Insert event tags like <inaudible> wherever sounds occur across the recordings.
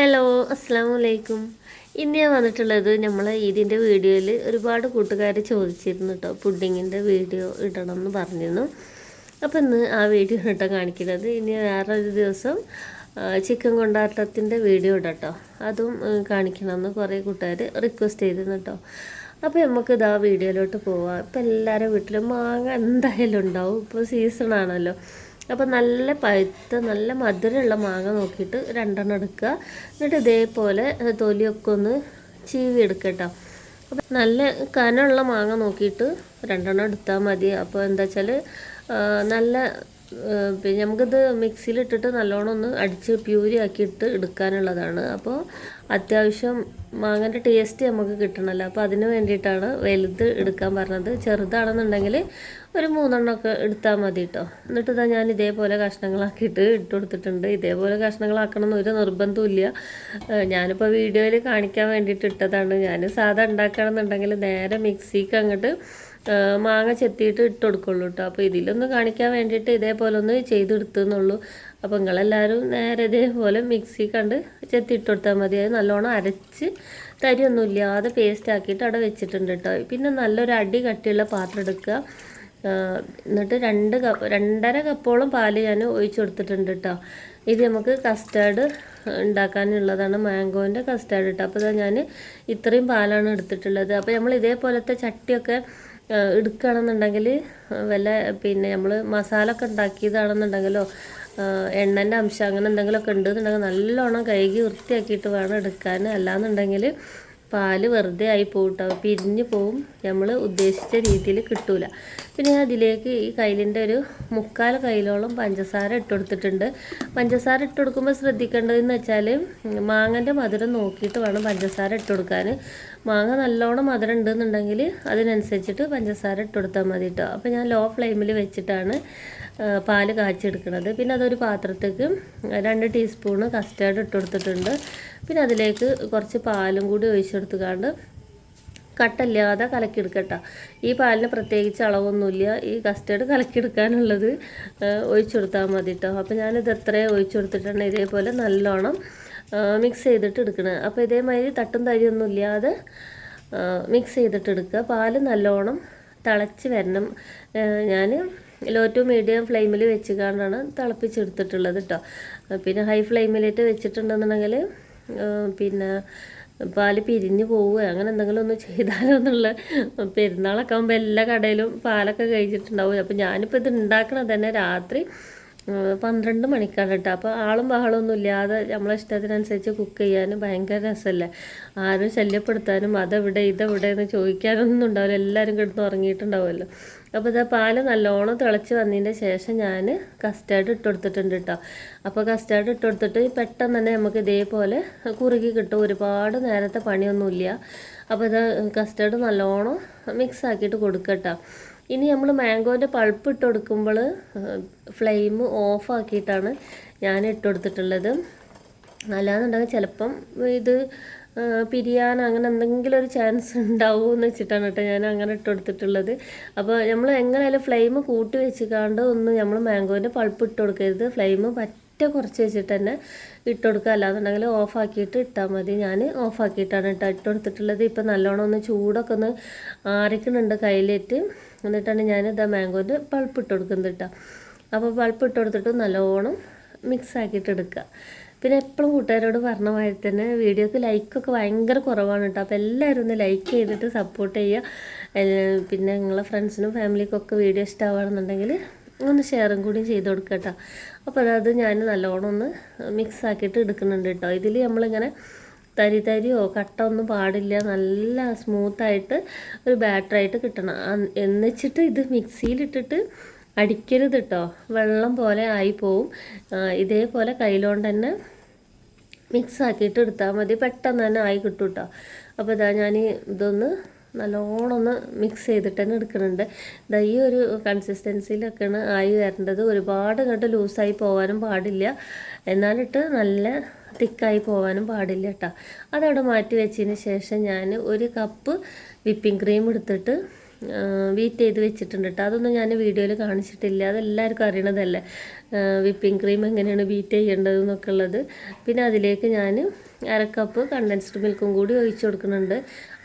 Hello അസ്സാം വലൈക്കും ഇന്ന് ഞാൻ വന്നിട്ടുള്ളത് നമ്മൾ ഇതിന്റെ വീഡിയോയിൽ ഒരുപാട് കൂട്ടുകാർ ചോദിച്ചിരുന്നു കേട്ടോ പുഡിങ്ങിന്റെ വീഡിയോ ഇടണം എന്ന് പറഞ്ഞിരുന്നു. അപ്പോൾ ഇന്ന് ആ വീഡിയോ കേട്ടോ കാണിക്കുന്നത്. ഇനി വേറൊരു ദിവസം ചിക്കൻ കൊണ്ടാട്ടത്തിന്റെ വീഡിയോ ഇടാം കേട്ടോ അതും കാണിക്കണമെന്ന് കുറേ കൂട്ടുകാർ റിക്വസ്റ്റ് ചെയ്തിരുന്നു കേട്ടോ അപ്പോൾ നമുക്ക് ഇതാ വീഡിയോയിലോട്ട് പോവാം. ഇപ്പം എല്ലാവരുടെ വീട്ടിലും മാങ്ങ എന്തായാലും ഉണ്ടാവും. ഇപ്പോൾ സീസൺ ആണല്ലോ. അപ്പോൾ നല്ല പഴുത്ത നല്ല മധുരമുള്ള മാങ്ങ നോക്കിയിട്ട് രണ്ടെണ്ണം എടുക്കുക. എന്നിട്ട് ഇതേപോലെ തൊലിയൊക്കെ ഒന്ന് ചീവി എടുക്കട്ടോ കേട്ടോ അപ്പം നല്ല കനമുള്ള മാങ്ങ നോക്കിയിട്ട് രണ്ടെണ്ണം എടുത്താൽ മതി. അപ്പോൾ എന്താ വെച്ചാൽ നല്ല പിന്നെ നമുക്കിത് മിക്സിയിലിട്ടിട്ട് നല്ലോണം ഒന്ന് അടിച്ച് പ്യൂരി ആക്കിയിട്ട് എടുക്കാനുള്ളതാണ്. അപ്പോൾ അത്യാവശ്യം മാങ്ങന്റെ ടേസ്റ്റ് നമുക്ക് കിട്ടണമല്ലോ അപ്പോൾ അതിന് വേണ്ടിയിട്ടാണ് വലുത് എടുക്കാൻ പറഞ്ഞത്. ചെറുതാണെന്നുണ്ടെങ്കിൽ ഒരു മൂന്നെണ്ണമൊക്കെ എടുത്താൽ മതി കേട്ടോ എന്നിട്ട് ഇതാ ഞാൻ ഇതേപോലെ കഷ്ണങ്ങളാക്കിയിട്ട് ഇട്ട് കൊടുത്തിട്ടുണ്ട്. ഇതേപോലെ കഷ്ണങ്ങളാക്കണം ഒരു നിർബന്ധമില്ല ഞാനിപ്പോൾ വീഡിയോയിൽ കാണിക്കാൻ വേണ്ടിയിട്ട് ഇട്ടതാണ്. ഞാൻ സാധാ ഉണ്ടാക്കുകയാണെന്നുണ്ടെങ്കിൽ നേരെ മിക്സിക്ക് അങ്ങോട്ട് മാങ്ങ ചെത്തിയിട്ട് ഇട്ട് കൊടുക്കുള്ളൂ കേട്ടോ അപ്പോൾ ഇതിലൊന്ന് കാണിക്കാൻ വേണ്ടിയിട്ട് ഇതേപോലെ ഒന്ന് ചെയ്തെടുത്തുന്നുള്ളൂ. അപ്പോൾ നിങ്ങളെല്ലാവരും നേരെ ഇതേപോലെ മിക്സി കണ്ട് ചെത്തി ഇട്ട് കൊടുത്താൽ മതി. അത് നല്ലോണം അരച്ച് തരിയൊന്നും ഇല്ലാതെ പേസ്റ്റ് ആക്കിയിട്ട് അവിടെ വെച്ചിട്ടുണ്ട് കേട്ടോ പിന്നെ നല്ലൊരു അടി കട്ടിയുള്ള പാത്രം എടുക്കുക. എന്നിട്ട് രണ്ട് കപ്പ് രണ്ടര കപ്പോളം പാൽ ഞാൻ ഒഴിച്ചു കൊടുത്തിട്ടുണ്ട് കേട്ടോ ഇത് നമുക്ക് കസ്റ്റാർഡ് ഉണ്ടാക്കാനുള്ളതാണ് മാംഗോന്റെ കസ്റ്റാർഡ് കേട്ടോ അപ്പോൾ ഞാൻ ഇത്രയും പാലാണ് എടുത്തിട്ടുള്ളത്. അപ്പോൾ നമ്മൾ ഇതേപോലത്തെ ചട്ടിയൊക്കെ എടുക്കുകയാണെന്നുണ്ടെങ്കിൽ വല്ല പിന്നെ നമ്മൾ മസാല ഒക്കെ ഉണ്ടാക്കിയതാണെന്നുണ്ടെങ്കിലോ എണ്ണന്റെ അംശം അങ്ങനെ എന്തെങ്കിലുമൊക്കെ ഉണ്ടെന്നുണ്ടെങ്കിൽ നല്ലോണം കഴുകി വൃത്തിയാക്കിയിട്ട് വേണം എടുക്കാൻ. അല്ലാന്നുണ്ടെങ്കിൽ പാൽ വെറുതെ ആയി പോകട്ടോ പിരിഞ്ഞ് പോവും. നമ്മൾ ഉദ്ദേശിച്ച രീതിയിൽ കിട്ടൂല. പിന്നെ അതിലേക്ക് ഈ കയ്യിലിന്റെ ഒരു മുക്കാൽ കയ്യിലോളം പഞ്ചസാര ഇട്ട് കൊടുത്തിട്ടുണ്ട്. പഞ്ചസാര ഇട്ട് കൊടുക്കുമ്പോൾ ശ്രദ്ധിക്കേണ്ടതെന്ന് വെച്ചാൽ മാങ്ങന്റെ മധുരം നോക്കിയിട്ട് വേണം പഞ്ചസാര ഇട്ട് കൊടുക്കാൻ. മാങ്ങ നല്ലോണം മധുരം ഉണ്ടെന്നുണ്ടെങ്കിൽ അതിനനുസരിച്ചിട്ട് പഞ്ചസാര ഇട്ട് കൊടുത്താൽ മതി കേട്ടോ അപ്പോൾ ഞാൻ ലോ ഫ്ലെയിമിൽ വെച്ചിട്ടാണ് പാൽ കാച്ചെടുക്കുന്നത് പിന്നെ അതൊരു പാത്രത്തേക്ക് രണ്ട് ടീസ്പൂണ് കസ്റ്റാർഡ് ഇട്ട് കൊടുത്തിട്ടുണ്ട്. പിന്നെ അതിലേക്ക് കുറച്ച് പാലും കൂടി ഒഴിച്ചെടുത്തുകൊണ്ട് കട്ടല്ലാതെ കലക്കിയെടുക്കട്ടോ. ഈ പാലിന് പ്രത്യേകിച്ച് അളവൊന്നുമില്ല. ഈ കസ്റ്റേർഡ് കലക്കിയെടുക്കാനുള്ളത് ഒഴിച്ചു കൊടുത്താൽ മതി കേട്ടോ അപ്പോൾ ഞാനിത് എത്രയും ഒഴിച്ചു കൊടുത്തിട്ടുണ്ട്. ഇതേപോലെ നല്ലോണം മിക്സ് ചെയ്തിട്ട് എടുക്കണം. അപ്പോൾ ഇതേമാതിരി തട്ടും തരിയൊന്നും ഇല്ലാതെ മിക്സ് ചെയ്തിട്ട് എടുക്കുക. പാൽ നല്ലോണം തിളച്ച് വരണം. ഞാൻ ലോ ടു മീഡിയം ഫ്ലെയിമിൽ വെച്ച് കൊണ്ടാണ് തിളപ്പിച്ചെടുത്തിട്ടുള്ളത് കേട്ടോ പിന്നെ ഹൈ ഫ്ലെയിമിലിട്ട് വെച്ചിട്ടുണ്ടെന്നുണ്ടെങ്കിൽ പിന്നെ പാൽ പിരിഞ്ഞു പോവുക. അങ്ങനെ എന്തെങ്കിലും ഒന്ന് ചെയ്താലോ എന്നുള്ള പെരുന്നാളൊക്കെ ആകുമ്പോൾ എല്ലാ കടയിലും പാലൊക്കെ കഴിച്ചിട്ടുണ്ടാവും. അപ്പോൾ ഞാനിപ്പോൾ ഇത് ഉണ്ടാക്കണത് തന്നെ രാത്രി പന്ത്രണ്ട് മണിക്കാണ് കേട്ടോ. അപ്പോൾ ആളും ബഹളമൊന്നും ഇല്ലാതെ നമ്മളെ ഇഷ്ടത്തിനനുസരിച്ച് കുക്ക് ചെയ്യാനും ഭയങ്കര രസമല്ലേ? ആരും ശല്യപ്പെടുത്താനും അതെവിടെ ഇതെവിടെ എന്ന് ചോദിക്കാനൊന്നും ഉണ്ടാവില്ല. എല്ലാവരും കിടന്ന് ഉറങ്ങിയിട്ടുണ്ടാവുമല്ലോ. അപ്പോൾ ഇതാ പാൽ നല്ലോണം തിളച്ച് വന്നതിന്റെ ശേഷം ഞാൻ കസ്റ്റാർഡ് ഇട്ട് കൊടുത്തിട്ടുണ്ട് കേട്ടോ. അപ്പോൾ കസ്റ്റാർഡ് ഇട്ട് കൊടുത്തിട്ട് പെട്ടെന്ന് തന്നെ നമുക്ക് ഇതേപോലെ കുറുകി കിട്ടും. ഒരുപാട് നേരത്തെ പണിയൊന്നുമില്ല. അപ്പോൾ ഇത് കസ്റ്റാർഡ് നല്ലോണം മിക്സ് ആക്കിയിട്ട് കൊടുക്കട്ടോ ഇനി നമ്മൾ മാംഗോന്റെ പൾപ്പ് ഇട്ട് കൊടുക്കുമ്പോൾ ഫ്ലെയിം ഓഫ് ആക്കിയിട്ടാണ് ഞാൻ ഇട്ട് കൊടുത്തിട്ടുള്ളത്. അല്ലാന്നുണ്ടെങ്കിൽ ചിലപ്പം ഇത് പിരിയാൻ അങ്ങനെ എന്തെങ്കിലും ഒരു ചാൻസ് ഉണ്ടാവുമോ എന്ന് വെച്ചിട്ടാണ് കേട്ടോ ഞാൻ അങ്ങനെ ഇട്ട് കൊടുത്തിട്ടുള്ളത്. അപ്പോൾ നമ്മൾ എങ്ങനെയായാലും ഫ്ലെയിം കൂട്ടി വെച്ചിക്കാണ്ട് ഒന്ന് നമ്മൾ മാംഗോന്റെ പൾപ്പ് ഇട്ട് കൊടുക്കരുത്. ഫ്ലെയിം പറ്റ കുറച്ച് വെച്ചിട്ട് തന്നെ ഇട്ട് കൊടുക്കുക. അല്ലാന്നുണ്ടെങ്കിൽ ഓഫാക്കിയിട്ട് ഇട്ടാൽ മതി. ഞാൻ ഓഫാക്കിയിട്ടാണ് കേട്ടോ ഇട്ട് കൊടുത്തിട്ടുള്ളത്. ഇപ്പം നല്ലോണം ഒന്ന് ചൂടൊക്കെ ഒന്ന് ആറിക്കുന്നുണ്ട് കയ്യിലേറ്റ്. എന്നിട്ടാണ് ഞാൻ ഇതാ മാംഗോന്റെ പൾപ്പ് ഇട്ട് കൊടുക്കുന്നത് കേട്ടോ. അപ്പോൾ പൾപ്പ് ഇട്ട് കൊടുത്തിട്ട് നല്ലോണം മിക്സ് ആക്കിയിട്ട് എടുക്കുക. പിന്നെ എപ്പോഴും കൂട്ടുകാരോട് പറഞ്ഞ മാതിരി തന്നെ വീഡിയോക്ക് ലൈക്കൊക്കെ ഭയങ്കര കുറവാണ് കേട്ടോ. അപ്പോൾ എല്ലാവരും ഒന്ന് ലൈക്ക് ചെയ്തിട്ട് സപ്പോർട്ട് ചെയ്യുക. പിന്നെ നിങ്ങളെ ഫ്രണ്ട്സിനും ഫാമിലിക്കൊക്കെ വീഡിയോ ഇഷ്ടമാണെന്നുണ്ടെങ്കിൽ ഒന്ന് ഷെയറും കൂടി ചെയ്ത് കൊടുക്കുക കേട്ടോ അപ്പോൾ അതായത് ഞാൻ നല്ലോണം ഒന്ന് മിക്സ് ആക്കിയിട്ട് എടുക്കുന്നുണ്ട് കേട്ടോ. ഇതിൽ നമ്മളിങ്ങനെ തരി തരിയോ കട്ട ഒന്നും പാടില്ല. നല്ല സ്മൂത്തായിട്ട് ഒരു ബാറ്ററായിട്ട് കിട്ടണം. എന്നിച്ചിട്ട് ഇത് മിക്സിയിലിട്ടിട്ട് അടിക്കരുത് കേട്ടോ. വെള്ളം പോലെ ആയി പോവും. ഇതേപോലെ കയ്യിലോണ്ട് തന്നെ മിക്സ് ആക്കിയിട്ട് എടുത്താൽ മതി. പെട്ടെന്ന് തന്നെ ആയി കിട്ടും കേട്ടോ. അപ്പോൾ ഇതാ ഞാൻ ഇതൊന്ന് നല്ലോണം ഒന്ന് മിക്സ് ചെയ്തിട്ട് തന്നെ എടുക്കുന്നുണ്ട്. ഇതാ ഈ ഒരു കൺസിസ്റ്റൻസിയിലൊക്കെയാണ് ആയി വരേണ്ടത്. ഒരുപാട് ഇങ്ങോട്ട് ലൂസായി പോകാനും പാടില്ല. എന്നാലിട്ട് നല്ല തിക്കായി പോകാനും പാടില്ല കേട്ടോ അതവിടെ മാറ്റി വെച്ചതിന് ശേഷം ഞാൻ ഒരു കപ്പ് വിപ്പിംഗ് ക്രീം എടുത്തിട്ട് വീറ്റ് ചെയ്ത് വെച്ചിട്ടുണ്ട് കേട്ടോ അതൊന്നും ഞാൻ വീഡിയോയിൽ കാണിച്ചിട്ടില്ല. അതെല്ലാവർക്കും അറിയണതല്ലേ. വിപ്പിംഗ് ക്രീം എങ്ങനെയാണ് ബീറ്റ് ചെയ്യേണ്ടത് എന്നൊക്കെ ഉള്ളത്. പിന്നെ അതിലേക്ക് ഞാൻ അര കപ്പ് കണ്ടൻസ്ഡ് മിൽക്കും കൂടി ഒഴിച്ചു കൊടുക്കുന്നുണ്ട്.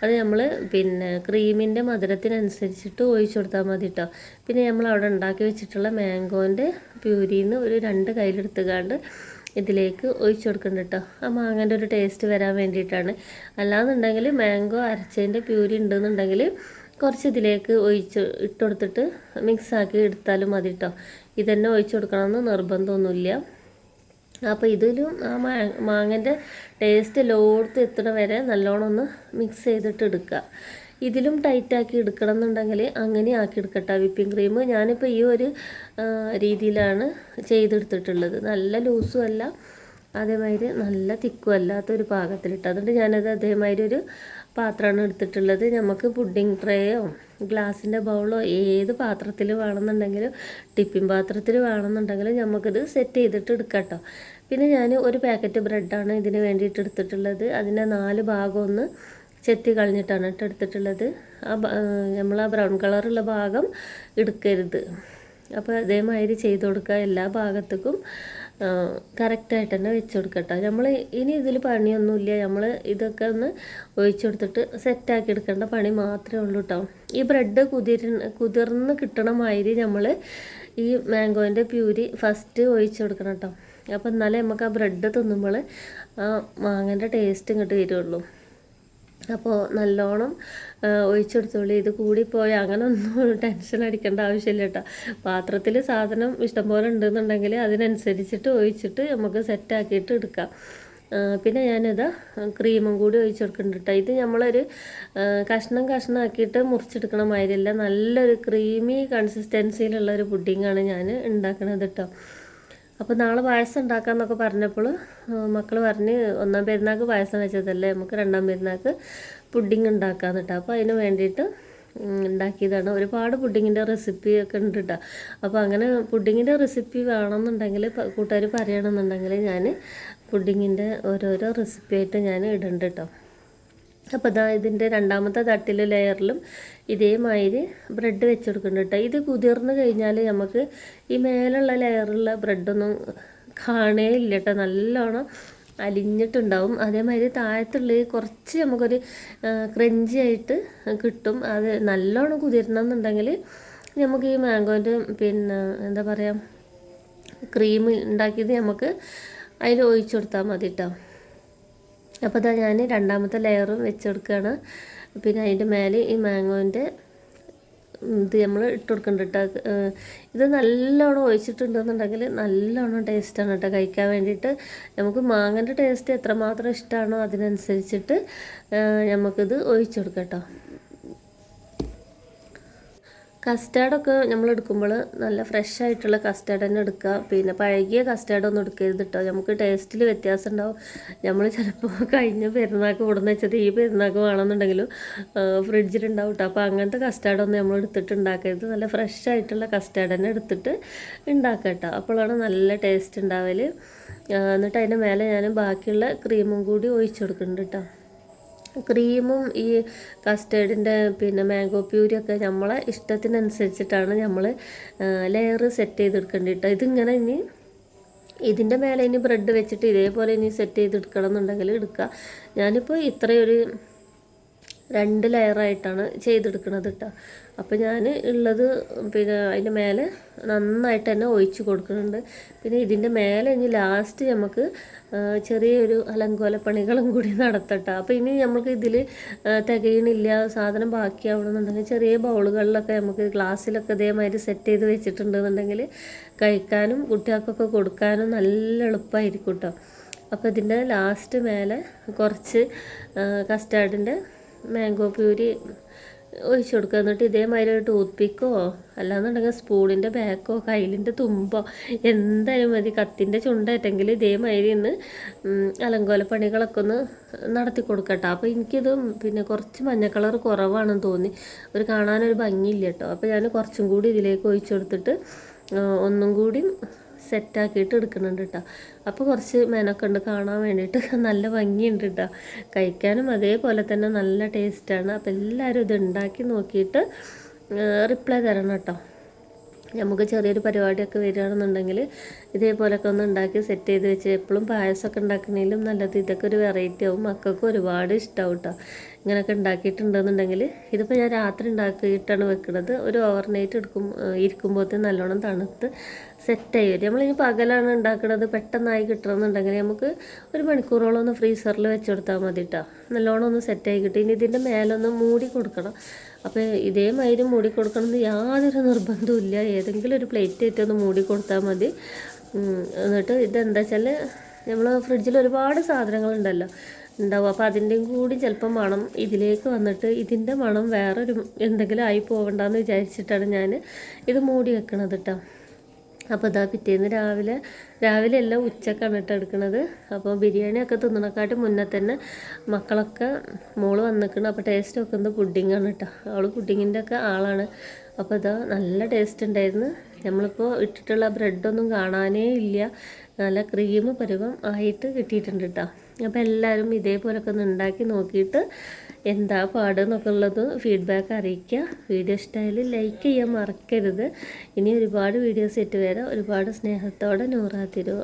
അത് നമ്മൾ പിന്നെ ക്രീമിന്റെ മധുരത്തിനനുസരിച്ചിട്ട് ഒഴിച്ചു കൊടുത്താൽ മതി കേട്ടോ പിന്നെ നമ്മൾ അവിടെ ഉണ്ടാക്കി വെച്ചിട്ടുള്ള മാംഗോന്റെ പ്യൂരിയിൽ നിന്ന് ഒരു രണ്ട് കയ്യിലെടുത്തുകാണ്ട് ഇതിലേക്ക് ഒഴിച്ചു കൊടുക്കുന്നുണ്ട് കേട്ടോ ആ മാങ്ങന്റെ ഒരു ടേസ്റ്റ് വരാൻ വേണ്ടിയിട്ടാണ്. അല്ലാന്നുണ്ടെങ്കിൽ മാംഗോ അരച്ചതിന്റെ പ്യൂരി ഉണ്ടെന്നുണ്ടെങ്കിൽ കുറച്ച് ഇതിലേക്ക് ഒഴിച്ച് ഇട്ട് കൊടുത്തിട്ട് മിക്സാക്കി എടുത്താലും മതി കേട്ടോ ഇതന്നെ ഒഴിച്ചു കൊടുക്കണമെന്ന് നിർബന്ധമൊന്നുമില്ല. അപ്പോൾ ഇതിലും ആ മാ മാങ്ങന്റെ ടേസ്റ്റ് ലോടത്ത് എത്തണ വരെ നല്ലോണം ഒന്ന് മിക്സ് ചെയ്തിട്ട് എടുക്കുക. ഇതിലും ടൈറ്റാക്കി എടുക്കണം എന്നുണ്ടെങ്കിൽ അങ്ങനെ ആക്കി എടുക്കട്ടെ. വിപ്പിംഗ് ക്രീം ഞാനിപ്പോൾ ഈ ഒരു രീതിയിലാണ് ചെയ്തെടുത്തിട്ടുള്ളത്. നല്ല ലൂസും അല്ല അതേമാതിരി നല്ല തിക്കും അല്ലാത്തൊരു പാകത്തിലിട്ട്. അതുകൊണ്ട് ഞാനത് അതേമാതിരി ഒരു പാത്രമാണ് എടുത്തിട്ടുള്ളത്. നമുക്ക് പുഡിംഗ് ട്രേയോ ഗ്ലാസിന്റെ ബൗളോ ഏത് പാത്രത്തിൽ വേണമെന്നുണ്ടെങ്കിലും ടിഫിൻ പാത്രത്തിൽ വേണമെന്നുണ്ടെങ്കിലും നമുക്കിത് സെറ്റ് ചെയ്തിട്ട് എടുക്കാം പിന്നെ ഞാൻ ഒരു പാക്കറ്റ് ബ്രെഡാണ് ഇതിന് വേണ്ടിയിട്ട് എടുത്തിട്ടുള്ളത്. അതിന്റെ നാല് ഭാഗം ഒന്ന് ചെത്തി കളഞ്ഞിട്ടാണ് കേട്ടോ എടുത്തിട്ടുള്ളത്. ആ നമ്മൾ ആ ബ്രൗൺ കളറുള്ള ഭാഗം എടുക്കരുത്. അപ്പോൾ അതേമാതിരി ചെയ്ത് കൊടുക്കുക എല്ലാ ഭാഗത്തേക്കും. കറക്റ്റായിട്ട് തന്നെ വെച്ച് കൊടുക്കട്ടോ. നമ്മൾ ഇനി ഇതിൽ പണിയൊന്നുമില്ല. നമ്മൾ ഇതൊക്കെ ഒന്ന് ഒഴിച്ചു കൊടുത്തിട്ട് സെറ്റാക്കി എടുക്കേണ്ട പണി മാത്രമേ ഉള്ളൂ കേട്ടോ ഈ ബ്രെഡ് കുതിര കുതിർന്ന് കിട്ടണ മാതിരി നമ്മൾ ഈ മാംഗോന്റെ പ്യൂരി ഫസ്റ്റ് ഒഴിച്ചു കൊടുക്കണം കേട്ടോ അപ്പോൾ എന്നാലേ നമുക്ക് ആ ബ്രെഡ് തിന്നുമ്പോൾ ആ മാങ്ങന്റെ ടേസ്റ്റ് ഇങ്ങോട്ട് വരുള്ളൂ. അപ്പോൾ നല്ലോണം ഒഴിച്ചെടുത്തോളി. ഇത് കൂടിപ്പോയി. അങ്ങനെ ഒന്നും <laughs> ടെൻഷൻ അടിക്കേണ്ട ആവശ്യമില്ല കേട്ടോ. പാത്രത്തിൽ സാധനം ഇഷ്ടംപോലെ ഉണ്ടെന്നുണ്ടെങ്കിൽ അതിനനുസരിച്ചിട്ട് ഒഴിച്ചിട്ട് നമുക്ക് സെറ്റാക്കിയിട്ട് എടുക്കാം. പിന്നെ ഞാനിത് ക്രീമും കൂടി ഒഴിച്ചു കൊടുക്കുന്നുണ്ട് ഇത് നമ്മളൊരു കഷ്ണം കഷ്ണമാക്കിയിട്ട് മുറിച്ചെടുക്കണ മാതിരിയല്ല. നല്ലൊരു ക്രീമി കൺസിസ്റ്റൻസിയിലുള്ള ഒരു പുഡിങ്ങാണ് ഞാൻ ഉണ്ടാക്കുന്നത് കേട്ടോ. അപ്പോൾ നാളെ പായസം ഉണ്ടാക്കാമെന്നൊക്കെ പറഞ്ഞപ്പോൾ മക്കൾ പറഞ്ഞ് ഒന്നാം പെരുന്നാൾക്ക് പായസം വെച്ചതല്ലേ നമുക്ക് രണ്ടാം പെരുന്നാൾക്ക് പുഡിങ് ഉണ്ടാക്കാമെന്ന് കേട്ടോ അപ്പോൾ അതിന് വേണ്ടിയിട്ട് ഉണ്ടാക്കിയതാണ്. ഒരുപാട് പുഡിങ്ങിന്റെ റെസിപ്പിയൊക്കെ ഉണ്ട് കേട്ടോ അപ്പോൾ അങ്ങനെ പുഡിങ്ങിന്റെ റെസിപ്പി വേണമെന്നുണ്ടെങ്കിൽ കൂട്ടുകാർ പറയണമെന്നുണ്ടെങ്കിൽ ഞാൻ പുഡിങ്ങിന്റെ ഓരോരോ റെസിപ്പി ആയിട്ട് ഞാൻ ഇടുന്നുണ്ട് കേട്ടോ അപ്പോൾ ഇതാ ഇതിന്റെ രണ്ടാമത്തെ തട്ടിൽ ലെയറിലും ഇതേമാതിരി ബ്രെഡ് വെച്ച് കൊടുക്കുന്നുണ്ട് കേട്ടോ. ഇത് കുതിർന്ന് കഴിഞ്ഞാൽ നമുക്ക് ഈ മേലുള്ള ലെയറുള്ള ബ്രെഡൊന്നും കാണേ ഇല്ല കേട്ടോ. നല്ലോണം അലിഞ്ഞിട്ടുണ്ടാവും. അതേമാതിരി താഴത്തുള്ള കുറച്ച് നമുക്കൊരു ക്രഞ്ചി ആയിട്ട് കിട്ടും. അത് നല്ലോണം കുതിരണമെന്നുണ്ടെങ്കിൽ നമുക്ക് ഈ മാംഗോന്റെ പിന്നെ എന്താ പറയുക ക്രീം ഉണ്ടാക്കിയത് നമുക്ക് അതിൽ ഒഴിച്ചു കൊടുത്താൽ മതി കേട്ടോ. അപ്പോൾ ഇതാ ഞാൻ രണ്ടാമത്തെ ലെയറും വെച്ചെടുക്കുകയാണ് പിന്നെ അതിന്റെ മേലെ ഈ മാങ്ങോന്റെ ഇത് നമ്മൾ ഇട്ട് കൊടുക്കുന്നുണ്ട് കേട്ടോ ഇത് നല്ലോണം ഒഴിച്ചിട്ടുണ്ടെന്നുണ്ടെങ്കിൽ നല്ലോണം ടേസ്റ്റാണ് കേട്ടോ കഴിക്കാൻ വേണ്ടിയിട്ട്. നമുക്ക് മാങ്ങന്റെ ടേസ്റ്റ് എത്രമാത്രം ഇഷ്ടമാണോ അതിനനുസരിച്ചിട്ട് നമുക്കിത് ഒഴിച്ചു കൊടുക്കാം കേട്ടോ. കസ്റ്റാർഡൊക്കെ നമ്മൾ എടുക്കുമ്പോൾ നല്ല ഫ്രഷ് ആയിട്ടുള്ള കസ്റ്റാർഡ് തന്നെ എടുക്കുക. പിന്നെ പഴകിയ കസ്റ്റാർഡ് ഒന്നും എടുക്കരുത് കേട്ടോ നമുക്ക് ടേസ്റ്റിൽ വ്യത്യാസം ഉണ്ടാവും നമ്മൾ ചിലപ്പോൾ കഴിഞ്ഞ പെരുന്നാൾക്ക് ഇവിടുന്ന് വെച്ചത് ഈ പെരുന്നാൾക്ക് വേണമെന്നുണ്ടെങ്കിലും ഫ്രിഡ്ജിലുണ്ടാവും കേട്ടോ അപ്പോൾ അങ്ങനത്തെ കസ്റ്റാർഡൊന്നും നമ്മൾ എടുത്തിട്ട് ഉണ്ടാക്കരുത് നല്ല ഫ്രഷ് ആയിട്ടുള്ള കസ്റ്റാർഡ് തന്നെ എടുത്തിട്ട് ഉണ്ടാക്കുക കേട്ടോ അപ്പോഴാണ് നല്ല ടേസ്റ്റ് ഉണ്ടാവൽ എന്നിട്ട് അതിന്റെ മേലെ ഞാൻ ബാക്കിയുള്ള ക്രീമും കൂടി ഒഴിച്ചു കൊടുക്കുന്നുണ്ട് കേട്ടോ ക്രീമും ഈ കസ്റ്റേർഡിന്റെ പിന്നെ മാംഗോ പ്യൂരിയൊക്കെ നമ്മളെ ഇഷ്ടത്തിനനുസരിച്ചിട്ടാണ് നമ്മൾ ലെയർ സെറ്റ് ചെയ്തെടുക്കേണ്ടി കേട്ടോ. ഇതിങ്ങനെ ഇനി ഇതിന്റെ മേലെ ഇനി ബ്രെഡ് വെച്ചിട്ട് ഇതേപോലെ ഇനി സെറ്റ് ചെയ്തെടുക്കണം എന്നുണ്ടെങ്കിൽ എടുക്കുക ഞാനിപ്പോൾ ഇത്രയൊരു രണ്ട് ലെയറായിട്ടാണ് ചെയ്തെടുക്കുന്നത് കേട്ടോ അപ്പോൾ ഞാൻ ഉള്ളത് പിന്നെ അതിന്റെ മേലെ നന്നായിട്ട് തന്നെ ഒഴിച്ചു കൊടുക്കുന്നുണ്ട്. പിന്നെ ഇതിന്റെ മേലെ ഇനി ലാസ്റ്റ് നമുക്ക് ചെറിയൊരു അലങ്കോല പണികളും കൂടി നടത്തട്ടെ അപ്പോൾ ഇനി നമുക്ക് ഇതിൽ തികയണില്ല സാധനം ബാക്കിയാവണമെന്നുണ്ടെങ്കിൽ ചെറിയ ബൗളുകളിലൊക്കെ നമുക്ക് ഗ്ലാസ്സിലൊക്കെ ഇതേമാതിരി സെറ്റ് ചെയ്ത് വെച്ചിട്ടുണ്ടെന്നുണ്ടെങ്കിൽ കഴിക്കാനും കുട്ടികൾക്കൊക്കെ കൊടുക്കാനും നല്ല എളുപ്പമായിരിക്കും കേട്ടോ അപ്പോൾ ഇതിന്റെ ലാസ്റ്റ് മേലെ കുറച്ച് കസ്റ്റാർഡിന്റെ മാംഗോ പ്യൂരി ഒഴിച്ചു കൊടുക്കുക. എന്നിട്ട് ഇതേമാതിരി ഒരു ടൂത്ത് പിക്കോ അല്ലാന്നുണ്ടെങ്കിൽ സ്പൂണിന്റെ ബാക്കോ കയ്യിലിന്റെ തുമ്പോ എന്തായാലും മതി. കത്തിന്റെ ചുണ്ടേറ്റെങ്കിൽ ഇതേമാതിരി ഇന്ന് അലങ്കോല പണികളൊക്കെ ഒന്ന് നടത്തി കൊടുക്കട്ടോ. അപ്പോൾ എനിക്കിത് പിന്നെ കുറച്ച് മഞ്ഞ കളർ കുറവാണെന്ന് തോന്നി. ഒരു കാണാനൊരു ഭംഗിയില്ല കേട്ടോ. അപ്പോൾ ഞാൻ കുറച്ചും കൂടി ഇതിലേക്ക് ഒഴിച്ചു കൊടുത്തിട്ട് ഒന്നും കൂടി സെറ്റാക്കിയിട്ട് എടുക്കുന്നുണ്ട് കേട്ടോ അപ്പോൾ കുറച്ച് മെനക്കുണ്ട് കാണാൻ വേണ്ടിയിട്ട്. <laughs> നല്ല ഭംഗിയുണ്ട് കേട്ടോ കഴിക്കാനും അതേപോലെ തന്നെ നല്ല ടേസ്റ്റാണ് അപ്പോൾ എല്ലാവരും ഇത് ഉണ്ടാക്കി നോക്കിയിട്ട് റിപ്ലൈ തരണം കേട്ടോ നമുക്ക് ചെറിയൊരു പരിപാടിയൊക്കെ വരികയാണെന്നുണ്ടെങ്കിൽ ഇതേപോലൊക്കെ ഒന്ന് ഉണ്ടാക്കി സെറ്റ് ചെയ്ത് വെച്ച് എപ്പോഴും പായസമൊക്കെ ഉണ്ടാക്കുന്നതിലും നല്ലത് ഇതൊക്കെ ഒരു വെറൈറ്റി ആവും. മക്കൾക്ക് ഒരുപാട് ഇഷ്ടമാവും കേട്ടോ ഇങ്ങനെയൊക്കെ ഉണ്ടാക്കിയിട്ടുണ്ടെന്നുണ്ടെങ്കിൽ ഇതിപ്പോൾ ഞാൻ രാത്രി ഉണ്ടാക്കിയിട്ടാണ് വെക്കുന്നത് ഒരു ഓവർ നൈറ്റ് എടുക്കും ഇരിക്കുമ്പോഴത്തേന് നല്ലോണം തണുത്ത് സെറ്റായി വരും നമ്മളിനി പകലാണ് ഉണ്ടാക്കുന്നത് പെട്ടെന്നായി കിട്ടണമെന്നുണ്ടെങ്കിൽ നമുക്ക് ഒരു മണിക്കൂറോളം ഒന്ന് ഫ്രീസറിൽ വെച്ചെടുത്താൽ മതി കേട്ടോ നല്ലോണം ഒന്ന് സെറ്റായി കിട്ടും. ഇനി ഇതിന്റെ മേലൊന്ന് മൂടി കൊടുക്കണം. അപ്പോൾ ഇതേമാതിരി മൂടി കൊടുക്കണമെന്ന് യാതൊരു നിർബന്ധവും ഇല്ല. ഏതെങ്കിലും ഒരു പ്ലേറ്റ് ആയിട്ടൊന്ന് മൂടി കൊടുത്താൽ മതി. എന്നിട്ട് ഇതെന്താ വെച്ചാൽ നമ്മൾ ഫ്രിഡ്ജിൽ ഒരുപാട് സാധനങ്ങളുണ്ടല്ലോ ഉണ്ടാവും അപ്പോൾ അതിന്റെയും കൂടി ചിലപ്പം മണം ഇതിലേക്ക് വന്നിട്ട് ഇതിന്റെ മണം വേറൊരു എന്തെങ്കിലും ആയി പോകണ്ടെന്ന് വിചാരിച്ചിട്ടാണ് ഞാൻ ഇത് മൂടി വെക്കണത് കേട്ടോ അപ്പോൾ ഇതാ പിറ്റേന്ന് രാവിലെ രാവിലെ എല്ലാം ഉച്ചക്കാണ് കേട്ടോ എടുക്കണത്. അപ്പോൾ ബിരിയാണിയൊക്കെ തിന്നണക്കാട്ടി മുന്നേ തന്നെ മക്കളൊക്കെ മോൾ വന്നിക്കണം. അപ്പോൾ ടേസ്റ്റ് വെക്കുന്നത് പുഡിങ്ങാണ് കേട്ടോ അവൾ പുഡിങ്ങിന്റെ ഒക്കെ ആളാണ്. അപ്പോൾ ഇതാ നല്ല ടേസ്റ്റ് ഉണ്ടായിരുന്നു നമ്മളിപ്പോൾ ഇട്ടിട്ടുള്ള ബ്രെഡൊന്നും കാണാനേ ഇല്ല. നല്ല ക്രീം പരുവം ആയിട്ട് കിട്ടിയിട്ടുണ്ട് കേട്ടോ അപ്പോൾ എല്ലാവരും ഇതേപോലൊക്കെ ഒന്ന് ഉണ്ടാക്കി നോക്കിയിട്ട് എന്താ പാട് എന്നൊക്കെ ഉള്ളത് ഫീഡ്ബാക്ക് അറിയിക്കുക. വീഡിയോ ഇഷ്ടമായാലും ലൈക്ക് ചെയ്യാൻ മറക്കരുത്. ഇനി ഒരുപാട് വീഡിയോസ് ഇട്ട് വരാം. ഒരുപാട് സ്നേഹത്തോടെ നൂറാ തിരുവ